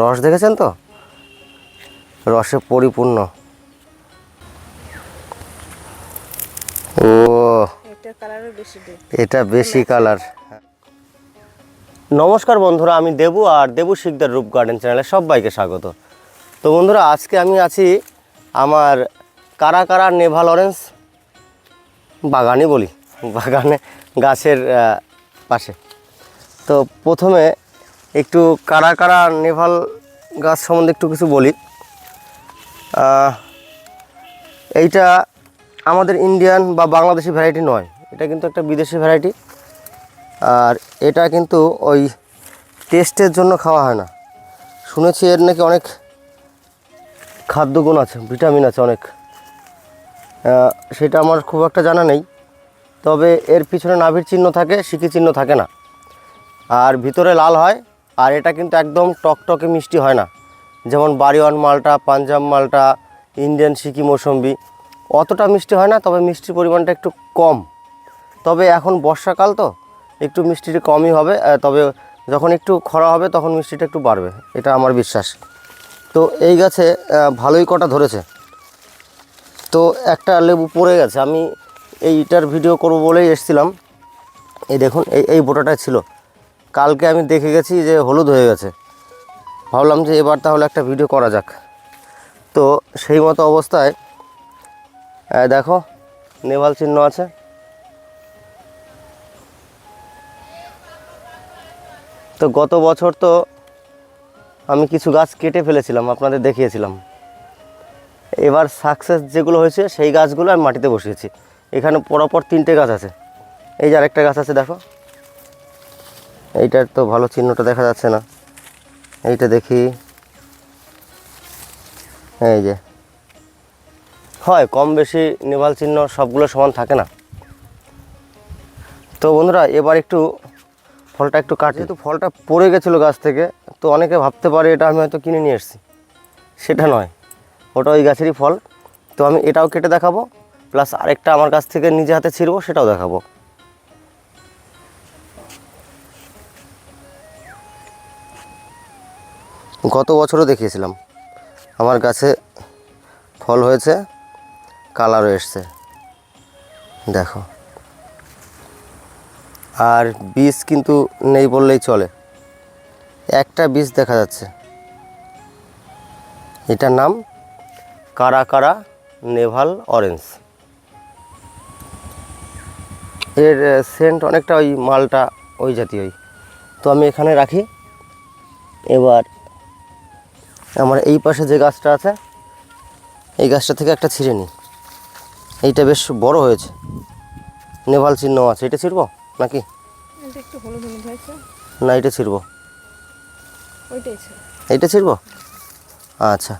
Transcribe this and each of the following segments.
রস দেখেছেন তো? রসে পরিপূর্ণ। ও এটা বেশি কালার। নমস্কার বন্ধুরা আমি দেবু আর দেবু শিকদার রূপ গার্ডেন চ্যানেলে সবাইকে স্বাগত। তো বন্ধুরা আজকে আমি আছি আমার কারা কারা নেভাল অরেঞ্জ বাগানই বলি বাগানে গাছের পাশে। তো প্রথমে একটু কারা কারা নেভাল গাছ সম্বন্ধে একটু কিছু বলি। এইটা আমাদের ইন্ডিয়ান বা বাংলাদেশি ভ্যারাইটি নয়। এটা কিন্তু একটা বিদেশি ভ্যারাইটি আর এটা কিন্তু ওই টেস্টের জন্য খাওয়া হয় না। শুনেছি এর নাকি অনেক খাদ্যগুণ আছে ভিটামিন আছে অনেক। সেটা আমার খুব একটা জানা নেই। তবে এর পিছনে নাভির চিহ্ন থাকে, সিকি চিহ্ন থাকে না। আর ভিতরে লাল হয় আর এটা কিন্তু একদম টকটকে মিষ্টি হয় না। যেমন বাড়িওয়ান মালটা, পাঞ্জাব মালটা, ইন্ডিয়ান সিকি মৌসম্বি, অতটা মিষ্টি হয় না, তবে মিষ্টির পরিমাণটা একটু কম। তবে এখন বর্ষাকাল তো, একটু মিষ্টিটা কমই হবে তবে যখন একটু খরা হবে তখন মিষ্টিটা একটু বাড়বে, এটা আমার বিশ্বাস। তো এই গাছে ভালোই কটা ধরেছে। তো একটা লেবু পড়ে গেছে, আমি এইটার ভিডিও করব বলেই এসেছিলাম। এই দেখুন, এই এই বোটাটা ছিল। কালকে আমি দেখে গেছি যে হলুদ হয়ে গেছে। ভাবলাম যে এবার তাহলে একটা ভিডিও করা যাক। তো সেই মতো অবস্থায় দেখো, নেভাল চিহ্ন আছে। তো গত বছর তো আমি কিছু গাছ কেটে ফেলেছিলাম, আপনাদের দেখিয়েছিলাম। এবার সাকসেস যেগুলো হয়েছে, সেই গাছগুলো আমি মাটিতে বসিয়েছি। এখানে পরপর তিনটে গাছ আছে। এই যে আরেকটা গাছ আছে, দেখো। এইটার তো ভালো চিহ্নটা দেখা যাচ্ছে না। এইটা দেখি। এই যে। হয়, কম বেশি নেভাল চিহ্ন সবগুলো সমান থাকে না। তো বন্ধুরা, এবার একটু ফলটা একটু কাটি। যেহেতু ফলটা পড়ে গেছিল গাছ থেকে, তো অনেকে ভাবতে পারে এটা আমি হয়তো কিনে নিয়ে এসেছি। সেটা নয়। ওটা ওই গাছেরই ফল। তো আমি এটাও কেটে দেখাবো, প্লাস আরেকটা আমার কাছ থেকে নিজে হাতে ছিঁড়বো, সেটাও দেখাবো। গত বছরও দেখিয়েছিলাম। আমার গাছে ফল হয়েছে, কালারও এসছে। দেখো। আর বীজ কিন্তু নেই বললেই চলে। একটা বীজ দেখা যাচ্ছে। এটার নাম কারা কারা নেভাল অরেঞ্জ। এর সেন্ট অনেকটা ওই মালটা, ওই জাতীয়ই তো আমি এখানে রাখি। এবার আমার এই পাশে যে গাছটা আছে এই গাছটা থেকে একটা ছিঁড়ে নিই। এইটা বেশ বড় হয়েছে। নেভাল চিহ্ন আছে। এটা ছিঁড়বো নাকি? না এটা ছিঁড়বো। এইটা ছিঁড়বো? আচ্ছা।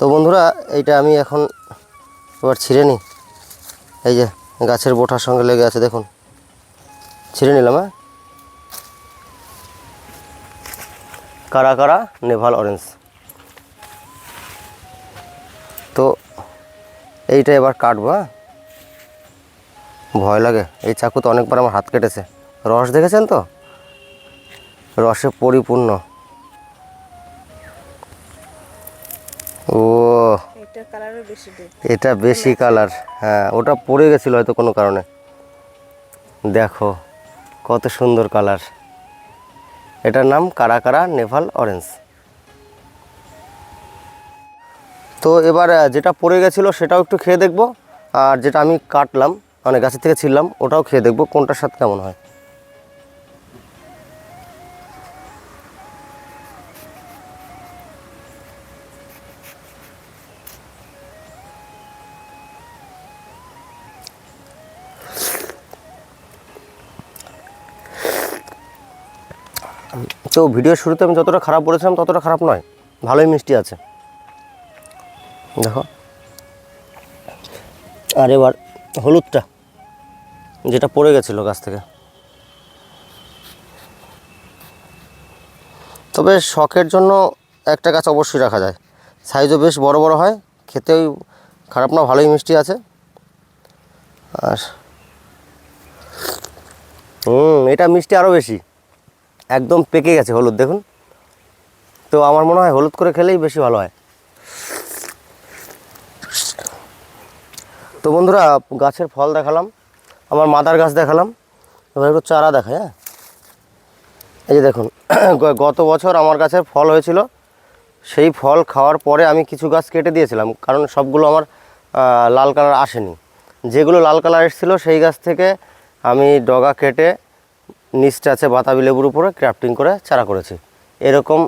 তো বন্ধুরা এইটা আমি এখন এবার ছিঁড়ে নিই। এই যে গাছের বোঠার সঙ্গে লেগে আছে দেখুন। ছিঁড়ে নিলাম হ্যাঁ? কারা কারা? Navel orange. তো এইটা এবার কাটবো হ্যাঁ? ভয় লাগে। এই চাকু তো অনেকবার আমার হাত কেটেছে। রস দেখেছেন তো? রসে পরিপূর্ণ। ও এটা বেশি বেশি কালার হ্যাঁ ওটা পড়ে গেছিল হয়তো কোনো কারণে। দেখো কত সুন্দর কালার। এটার নাম কারা কারা নেভাল অরেঞ্জ। তো এবার যেটা পড়ে গেছিল সেটাও একটু খেয়ে দেখব। আর যেটা আমি কাটলাম মানে গাছের থেকে ছিললাম ওটাও খেয়ে দেখব, কোনটার স্বাদ কেমন হয়। তো ভিডিওর শুরুতে আমি যতটা খারাপ বলেছিলাম, ততটা খারাপ নয়, ভালোই মিষ্টি আছে। দেখো। আর এবার হলুদটা, যেটা পড়ে গেছিল গাছ থেকে। তবে শখের জন্য একটা গাছ অবশ্যই রাখা যায়। সাইজও বেশ বড় বড় হয়, খেতেও খারাপ না, ভালোই মিষ্টি আছে। আর হুম, এটা মিষ্টি আরও বেশি। একদম পেকে গেছে হলুদ, দেখুন। তো আমার মনে হয় হলুদ করে খেলেই বেশি ভালো হয়। তো বন্ধুরা, গাছের ফল দেখালাম, আমার মাদার গাছ দেখালাম, এবার একটু চারা দেখায় হ্যাঁ? এই যে দেখুন, গত বছর আমার গাছের ফল হয়েছিল, সেই ফল খাওয়ার পরে আমি কিছু গাছ কেটে দিয়েছিলাম, কারণ সবগুলো আমার লাল কালার আসেনি। যেগুলো লাল কালার এসেছিল, সেই গাছ থেকে আমি ডগা কেটে নিচটা আছে বাতাবি লেবুর উপরে ক্রাফটিং করে চারা করেছি। এরকম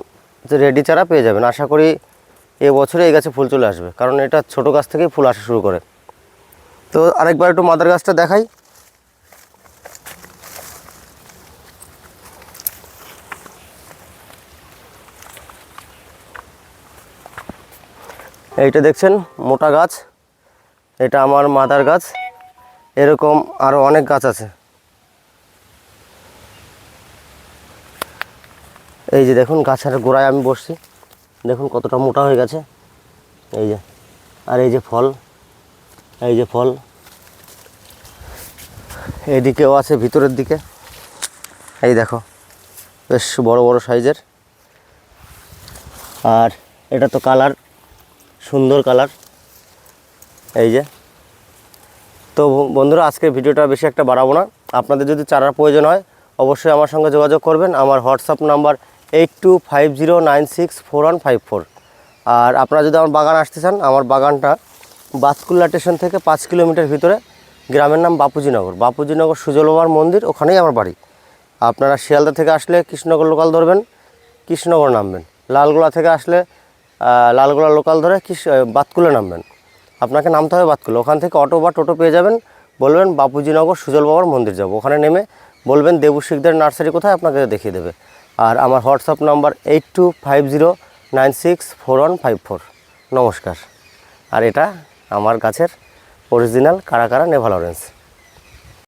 রেডি চারা পেয়ে যাবেন। আশা করি এ বছরে এই গাছে ফুল চলে আসবে, কারণ এটা ছোট গাছ থেকেই ফুল আসা শুরু করে। তো আরেকবার একটু মাদার গাছটা দেখাই। এইটা দেখছেন, মোটা গাছ। এটা আমার মাদার গাছ। এরকম আরও অনেক গাছ আছে। এই যে দেখুন, গাছের গোড়ায় আমি বসছি। দেখুন কতটা মোটা হয়ে গেছে। এই যে, আর এই যে ফল। এই যে ফল। এদিকেও আছে, ভিতরের দিকে। এই দেখো, বেশ বড় বড় সাইজের। আর এটা তো কালার, সুন্দর কালার। এই যে। তো বন্ধুরা, আজকের ভিডিওটা বেশি একটা বাড়াবো না। আপনাদের যদি চারার প্রয়োজন হয়, অবশ্যই আমার সঙ্গে যোগাযোগ করবেন। আমার WhatsApp number eight two five zero nine six four one five four. আর আপনারা যদি আমার বাগান আসতে চান, আমার বাগানটা বাতকুল্লা স্টেশন থেকে পাঁচ কিলোমিটার ভিতরে গ্রামের নাম বাপুজিনগর। বাপুজিনগর সুজল বাবার মন্দির, ওখানেই আমার বাড়ি। আপনারা শিয়ালদা থেকে আসলে কৃষ্ণনগর লোকাল ধরবেন, কৃষ্ণনগর নামবেন। লালগোলা থেকে আসলে লালগোলা লোকাল ধরে কৃষ বাতকুলে নামবেন। আপনাকে নামতে হবে বাতকুলে। ওখান থেকে অটো বা টোটো পেয়ে যাবেন, বলবেন বাপুজিনগর সুজল বাবার মন্দির যাব। ওখানে নেমে বলবেন দেবু শিকদের নার্সারি কোথায় আপনাকে দেখিয়ে দেবে। আর আমার WhatsApp number eight two five zero nine six four one five four. নমস্কার। আর এটা আমার গাছের অরিজিনাল কারা কারা নেভাল অরেঞ্জ